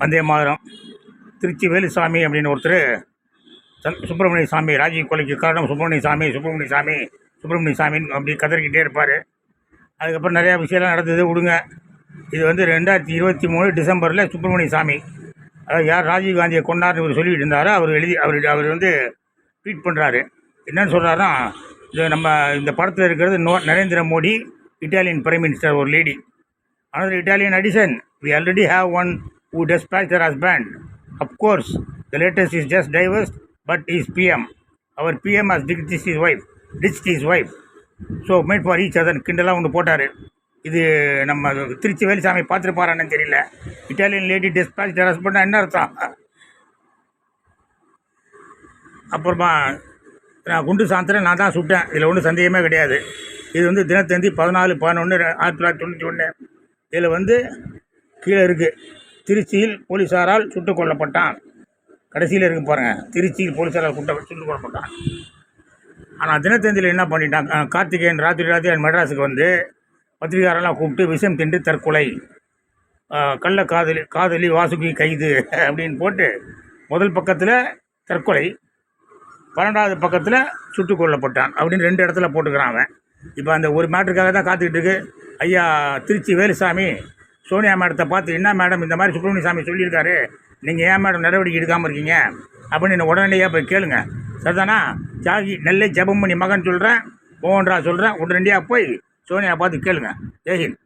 வந்தே மாதிரம். திருச்சி வேலுசாமி அப்படின்னு ஒருத்தர் சந் சுப்பிரமணிய சாமி ராஜீவ் கொலைக்கு காரணம் சுப்பிரமணிய சாமி சுப்பிரமணிய சாமி சுப்பிரமணிய சாமின்னு அப்படி கதறிக்கிட்டே இருப்பார். அதுக்கப்புறம் நிறையா விஷயம்லாம் நடந்தது விடுங்க. இது வந்து ரெண்டாயிரத்தி இருபத்தி மூணு டிசம்பரில் சுப்பிரமணிய சாமி. அதாவது யார் ராஜீவ் காந்தியை கொண்டார்னு இவர் சொல்லிட்டு இருந்தாரோ அவர் எழுதி அவர் அவர் வந்து ட்வீட் பண்ணுறாரு என்னன்னு சொல்கிறாருன்னா இது நம்ம இந்த படத்தில் இருக்கிறது no Narendra Modi Italian prime minister ஒரு lady. Another Italian addition we already have one who dispatched her husband. Of course, the latest is just divorced, but is PM. Our PM has ditched his wife. Ditched his wife. So made for each other கிண்டலாக ஒன்று போட்டார் இது நம்ம திருச்சி வேலுசாமி பார்த்துருப்பாரான்னு தெரியல Italian lady dispatch husband என்ன அர்த்தம் அப்புறமா நான் குண்டு சாந்திரன் நான் தான் சுட்டேன் இதில் ஒன்றும் சந்தேகமே கிடையாது இது வந்து தினத்தந்தி பதினாலு பதினொன்று ஆயிரத்தி தொள்ளாயிரத்தி தொண்ணூற்றி ஒன்று இதில் வந்து கீழே இருக்குது திருச்சியில் போலீஸாரால் சுட்டுக் கொல்லப்பட்டான். கடைசியில் இருக்கு பாருங்கள் திருச்சியில் போலீஸாரால் சுட்ட சுட்டுக் கொல்லப்பட்டான். ஆனால் தினத்தந்தியில் என்ன பண்ணிட்டான்? கார்த்திகேயன் ராத்திரி ராத்திரி மெட்ராஸுக்கு வந்து பத்திரிகாரெல்லாம் கூப்பிட்டு விஷம் தின்று தற்கொலை. கள்ள காதலி காதலி வாசுகி கைது அப்படின்னு போட்டு முதல் பக்கத்தில் தற்கொலை. பன்னெண்டாவது பக்கத்தில் சுட்டுக் கொல்லப்பட்டான் அப்படின்னு ரெண்டு இடத்துல போட்டுக்கிறான் அவன். இப்போ அந்த ஒரு மேட்டருக்காக தான் காத்துக்கிட்டு இருக்கு. ஐயா திருச்சி வேலுசாமி சோனியா மேடத்தை பார்த்து என்ன மேடம் இந்த மாதிரி சுப்பிரமணிய சாமி சொல்லியிருக்காரு? நீங்கள் ஏன் மேடம் நடவடிக்கை எடுக்காமல் இருக்கீங்க? அப்படின்னு உடனடியாக போய் கேளுங்க. சரிதானா தியாகி நெல்லை ஜெபம் பண்ணி மகன் சொல்கிறேன் மோகன்ரா சொல்கிறேன் உடனடியாக போய் சோனியா பார்த்து கேளுங்க. ஜெய்ஹிந்த்